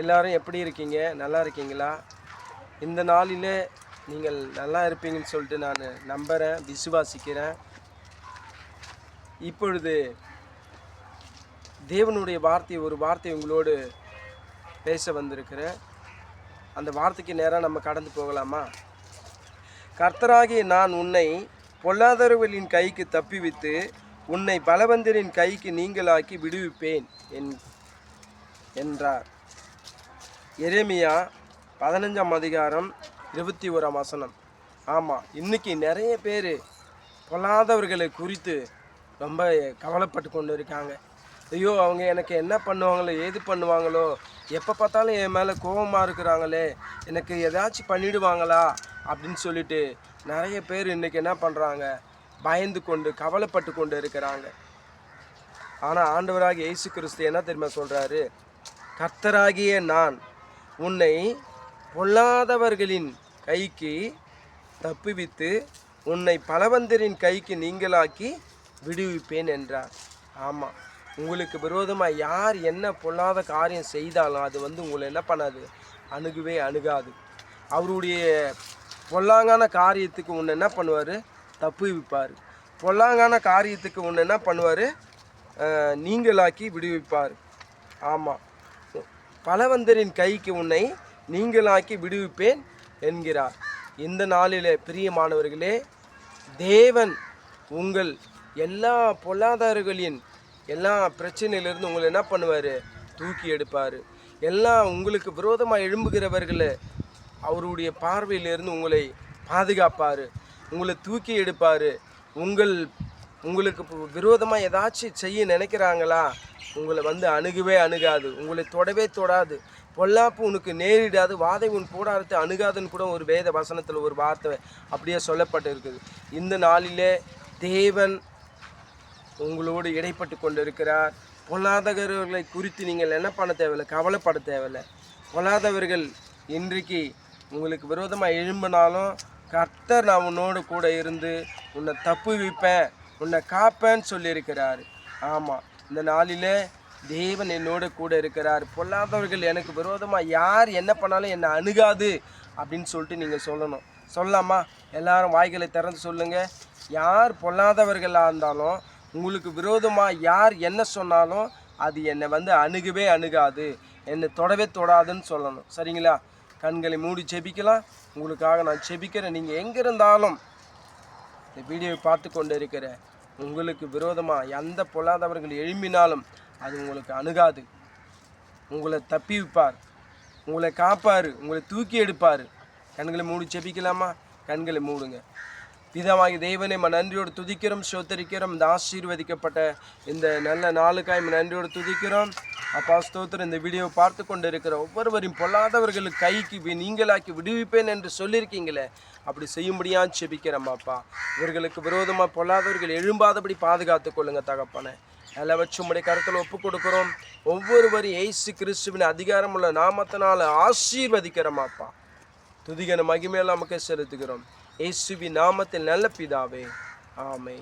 எல்லாரும் எப்படி இருக்கீங்க? நல்லா இருக்கீங்களா? இந்த நாளிலே நீங்கள் நல்லா இருப்பீங்கன்னு சொல்லிட்டு நான் நம்புகிறேன் விசுவாசிக்கிறேன். இப்பொழுது தேவனுடைய வார்த்தை ஒரு வார்த்தை உங்களோடு பேச வந்திருக்கிறேன். அந்த வார்த்தைக்கு நேராக நம்ம கடந்து போகலாமா? கர்த்தராகிய நான் உன்னை பொல்லாதவர்களின் கைக்கு தப்பிவித்து உன்னை பலவந்தரின் கைக்கு நீங்களாக்கி விடுவிப்பேன் என் என்றார். எரேமியா பதினஞ்சாம் அதிகாரம் இருபத்தி ஓராம் வசனம். ஆமாம் இன்னைக்கு நிறைய பேர் பொல்லாதவர்களை குறித்து ரொம்ப கவலைப்பட்டு கொண்டு இருக்காங்க. ஐயோ அவங்க எனக்கு என்ன பண்ணுவாங்களோ ஏது பண்ணுவாங்களோ எப்போ பார்த்தாலும் என் மேலே கோபமாக இருக்கிறாங்களே எனக்கு ஏதாச்சும் பண்ணிடுவாங்களா அப்படின்னு சொல்லிட்டு நிறைய பேர் இன்றைக்கி என்ன பண்ணுறாங்க பயந்து கொண்டு கவலைப்பட்டு கொண்டு இருக்கிறாங்க. ஆனால் ஆண்டவராக இயேசு கிறிஸ்து என்ன தெரியுமா சொல்கிறாரு கர்த்தராகிய நான் உன்னை பொல்லாதவர்களின் கைக்கு தப்புவித்து உன்னை பலவந்தரின் கைக்கு நீங்களாக்கி விடுவிப்பேன் என்றார். ஆமாம் உங்களுக்கு விரோதமாக யார் என்ன பொல்லாத காரியம் செய்தாலும் அது வந்து உங்களை என்ன பண்ணாது? அணுகவே அணுகாது. அவருடைய பொல்லாங்கான காரியத்துக்கு உன்னை என்ன பண்ணுவார்? தப்புவிப்பார். பொல்லாங்கான காரியத்துக்கு உன்னை என்ன பண்ணுவார்? நீங்களாக்கி விடுவிப்பார். ஆமாம் பலவந்தரின் கைக்கு உன்னை நீங்களாக்கி விடுவிப்பேன் என்கிறார். இந்த நாளிலே பிரியமானவர்களே தேவன் உங்கள் எல்லா பொருளாதாரங்களின் எல்லா பிரச்சனையிலிருந்து உங்களை என்ன பண்ணுவார்? தூக்கி எடுப்பார். எல்லாம் உங்களுக்கு விரோதமாக எழும்புகிறவர்களை அவருடைய பார்வையிலிருந்து உங்களை பாதுகாப்பார். உங்களை தூக்கி எடுப்பார். உங்கள் உங்களுக்கு விரோதமாக ஏதாச்சும் செய்ய நினைக்கிறாங்களா? உங்களை வந்து அணுகவே அணுகாது. உங்களை தொடவே தொடாது. பொல்லாப்பு உனக்கு நேரிடாது. வாதை உன் கூடாரத்தை அணுகாதுன்னு கூட ஒரு வேத வசனத்தில் ஒரு வார்த்தை அப்படியே சொல்லப்பட்டு இருக்குது இந்த நாளிலே தேவன் உங்களோடு இடைப்பட்டு கொண்டிருக்கிறார். பொல்லாதவர்களை குறித்து நீங்கள் என்ன பண்ண தேவையில்லை? கவலைப்பட தேவையில்லை. பொல்லாதவர்கள் இன்றைக்கு உங்களுக்கு விரோதமாக எழும்பினாலும் கர்த்தர் நான் உன்னோடு கூட இருந்து உன்னை தப்பு வைப்பேன் உன்னை காப்பேன்னு சொல்லியிருக்கிறார். ஆமாம் இந்த நாளிலே தேவன் என்னோட கூட இருக்கிறார். பொல்லாதவர்கள் எனக்கு விரோதமாக யார் என்ன பண்ணாலும் என்னை அணுகாது அப்படின்னு சொல்லிட்டு நீங்கள் சொல்லணும். சொல்லலாமா? எல்லாரும் வாய்களை திறந்து சொல்லுங்கள் யார் பொல்லாதவர்களாக இருந்தாலும் உங்களுக்கு விரோதமாக யார் என்ன சொன்னாலும் அது என்னை வந்து அணுகவே அணுகாது. என்னை தொடவே தொடாதுன்னு சொல்லணும். சரிங்களா? கண்களை மூடி செபிக்கலாம். உங்களுக்காக நான் செபிக்கிறேன். நீங்கள் எங்கே இருந்தாலும் இந்த வீடியோவை பார்த்து கொண்டு இருக்கிறேன். உங்களுக்கு விரோதமாக எந்த பொல்லாதவர்கள் எழும்பினாலும் அது உங்களுக்கு அணுகாது. உங்களை தப்பி வைப்பார். உங்களை காப்பார் உங்களை தூக்கி எடுப்பார். கண்களை மூடி செபிக்கலாமா? கண்களை மூடுங்க. பிதாவாகி தெய்வனை ம நன்றியோடு துதிக்கிறோம் சோத்தரிக்கிறோம் இந்த ஆசீர்வதிக்கப்பட்ட இந்த நல்ல நாளுக்காய் ம நன்றியோடு துதிக்கிறோம். அப்பா ஸ்தோத்திரம். இந்த வீடியோவை பார்த்து கொண்டு இருக்கிற ஒவ்வொருவரையும் பொல்லாதவர்களுக்கு கைக்கு நீங்களாக்கி விடுவிப்பேன் என்று சொல்லியிருக்கீங்களே. அப்படி செய்யும்படியா செபிக்கிறோம் அப்பா. இவர்களுக்கு விரோதமாக பொல்லாதவர்கள் எழும்பாதபடி பாதுகாத்து கொள்ளுங்க தகப்பனே. எல்லாம் வச்சு உம்முடைய கருத்தில் ஒப்பு கொடுக்குறோம். ஒவ்வொருவரையும் ஏசு கிறிஸ்துவின் அதிகாரமுள்ள நாமத்தினால் ஆசீர்வதிக்கிறோம் அப்பா. துதிகன மகிமையெல்லாம் நமக்கு செலுத்துகிறோம். இயேசுவி நாமத்தில் நல்ல பிதாவே. ஆமை